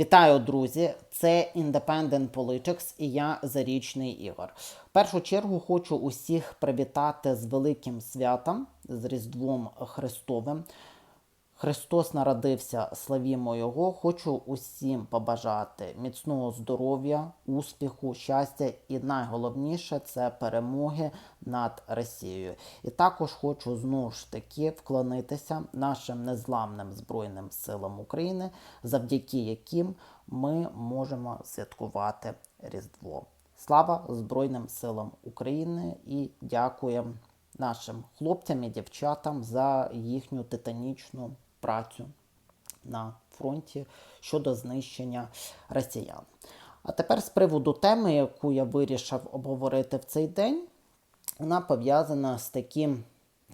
Вітаю, друзі! Це Independent Politics і я Зарічний Ігор. В першу чергу хочу усіх привітати з великим святом, з Різдвом Христовим. Христос народився, славімо Його. Хочу усім побажати міцного здоров'я, успіху, щастя і найголовніше це перемоги над Росією. І також хочу знову ж таки вклонитися нашим незламним Збройним силам України, завдяки яким ми можемо святкувати Різдво. Слава Збройним силам України і дякуємо нашим хлопцям і дівчатам за їхню титанічну працю на фронті щодо знищення росіян. А тепер з приводу теми, яку я вирішив обговорити в цей день, вона пов'язана з таким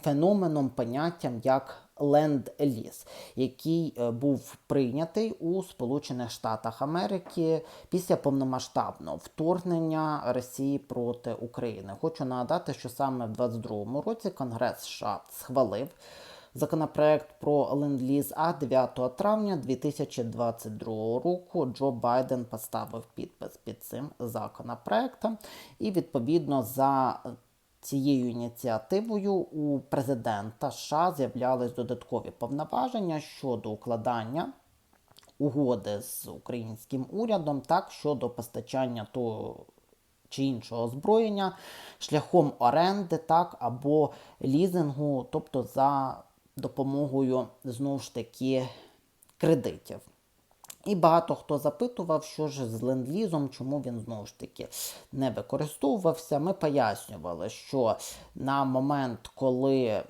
феноменом, поняттям як ленд-ліз, який е, був прийнятий у Сполучених Штатах Америки після повномасштабного вторгнення Росії проти України. Хочу нагадати, що саме в 2022 році Конгрес США схвалив законопроект про ленд-ліз, а 9 травня 2022 року Джо Байден поставив підпис під цим законопроектом, і відповідно за цією ініціативою у президента США з'являлись додаткові повноваження щодо укладання. Угоди з українським урядом так щодо постачання того чи іншого озброєння шляхом оренди, так або лізингу, тобто за допомогою знову ж таки кредитів. І багато хто запитував, що ж з ленд-лізом, чому він знову ж таки не використовувався. Ми пояснювали, що на момент, коли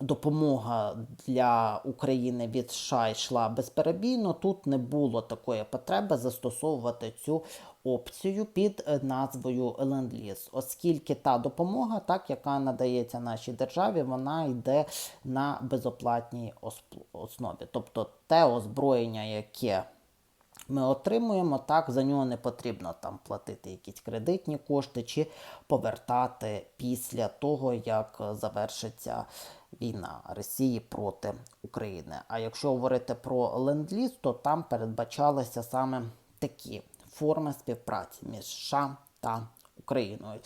допомога для України від США йшла безперебійно, тут не було такої потреби застосовувати цю опцію під е, назвою ленд-ліз, оскільки та допомога, так яка надається нашій державі, вона йде на безоплатній основі. Тобто те озброєння, яке ми отримуємо, так, за нього не потрібно там платити якісь кредитні кошти чи повертати після того, як завершиться війна Росії проти України. А якщо говорити про ленд-ліз, то там передбачалися саме такі форми співпраці між США та Україною.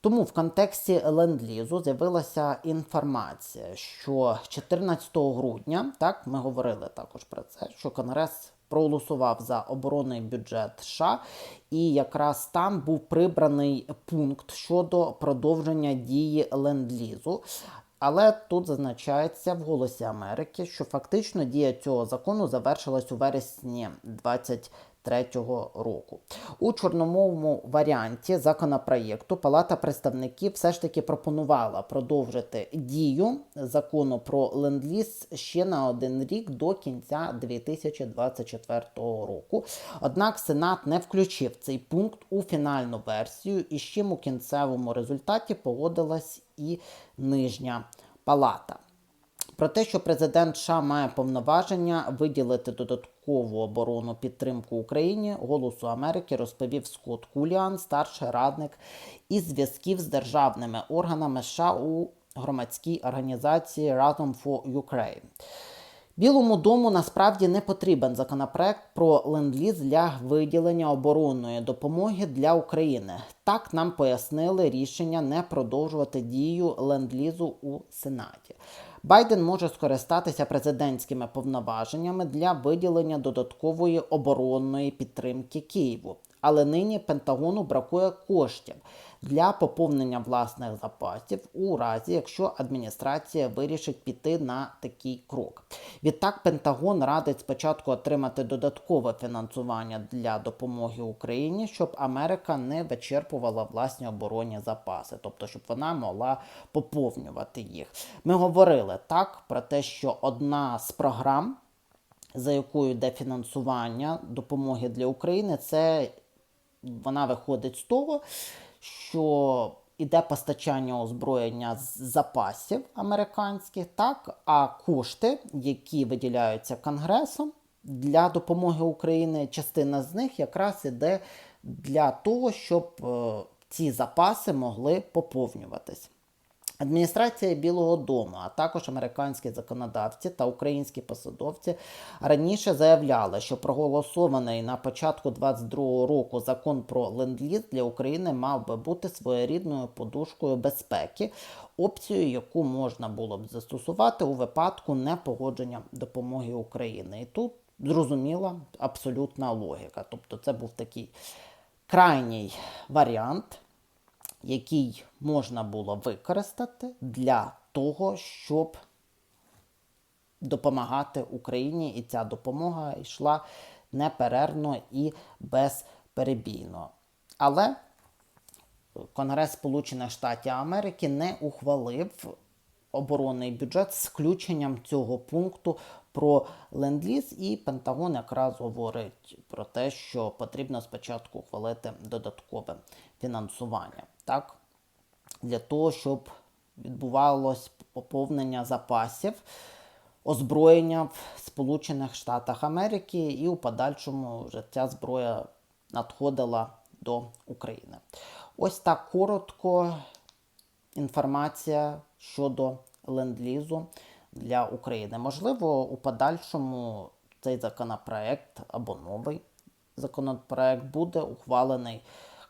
Тому в контексті ленд-лізу з'явилася інформація, що 14 грудня, так ми говорили також про це, що Конгрес проголосував за оборонний бюджет США, і якраз там був прибраний пункт щодо продовження дії ленд-лізу. Але тут зазначається в Голосі Америки, що фактично дія цього закону завершилась у вересні 20 2023 року. У чорномовному варіанті законопроєкту Палата представників все ж таки пропонувала продовжити дію закону про ленд-ліз ще на один рік до кінця 2024 року. Однак Сенат не включив цей пункт у фінальну версію, і з чим у кінцевому результаті погодилась і нижня палата. Про те, що президент США має повноваження виділити додаткову оборонну підтримку Україні, голосу Америки розповів Скотт Куліан, старший радник із зв'язків з державними органами США у громадській організації разом for Ukraine. Білому дому насправді не потрібен законопроект про ленд-ліз для виділення оборонної допомоги для України. Так нам пояснили рішення не продовжувати дію ленд-лізу у Сенаті. Байден може скористатися президентськими повноваженнями для виділення додаткової оборонної підтримки Києву, але нині Пентагону бракує коштів для поповнення власних запасів у разі, якщо адміністрація вирішить піти на такий крок. Відтак Пентагон радить спочатку отримати додаткове фінансування для допомоги Україні, щоб Америка не вичерпувала власні оборонні запаси, тобто щоб вона могла поповнювати їх. Ми говорили так про те, що одна з програм. За якою йде фінансування допомоги для України, це вона виходить з того, що іде постачання озброєння з запасів американських, так, а кошти, які виділяються Конгресом для допомоги Україні, частина з них якраз іде для того, щоб е, ці запаси могли поповнюватись. Адміністрація Білого Дому, а також американські законодавці та українські посадовці раніше заявляли, що проголосований на початку 2022 року закон про ленд-ліз для України мав би бути своєрідною подушкою безпеки, опцією, яку можна було б застосувати у випадку непогодження допомоги України. І тут зрозуміла абсолютна логіка. Тобто, це був такий крайній варіант який можна було використати для того, щоб допомагати Україні, і ця допомога йшла неперервно і безперебійно. Але Конгрес Сполучених Штатів Америки не ухвалив оборонний бюджет з включенням цього пункту про ленд-ліз, і Пентагон якраз говорить про те, що потрібно спочатку ухвалити додаткове фінансування, так? Для того, щоб відбувалось поповнення запасів озброєння в Сполучених Штатах Америки, і у подальшому вже ця зброя надходила до України. Ось так коротко інформація щодо ленд-лізу для України. Можливо, у подальшому цей законопроект або новий законопроект буде ухвалений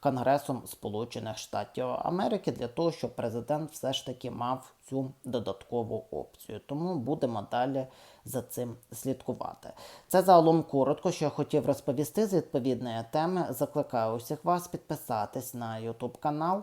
Конгресом Сполучених Штатів Америки для того, щоб президент все ж таки мав цю додаткову опцію. Тому будемо далі за цим слідкувати. Це загалом коротко, що я хотів розповісти з відповідної теми. Закликаю усіх вас підписатись на YouTube канал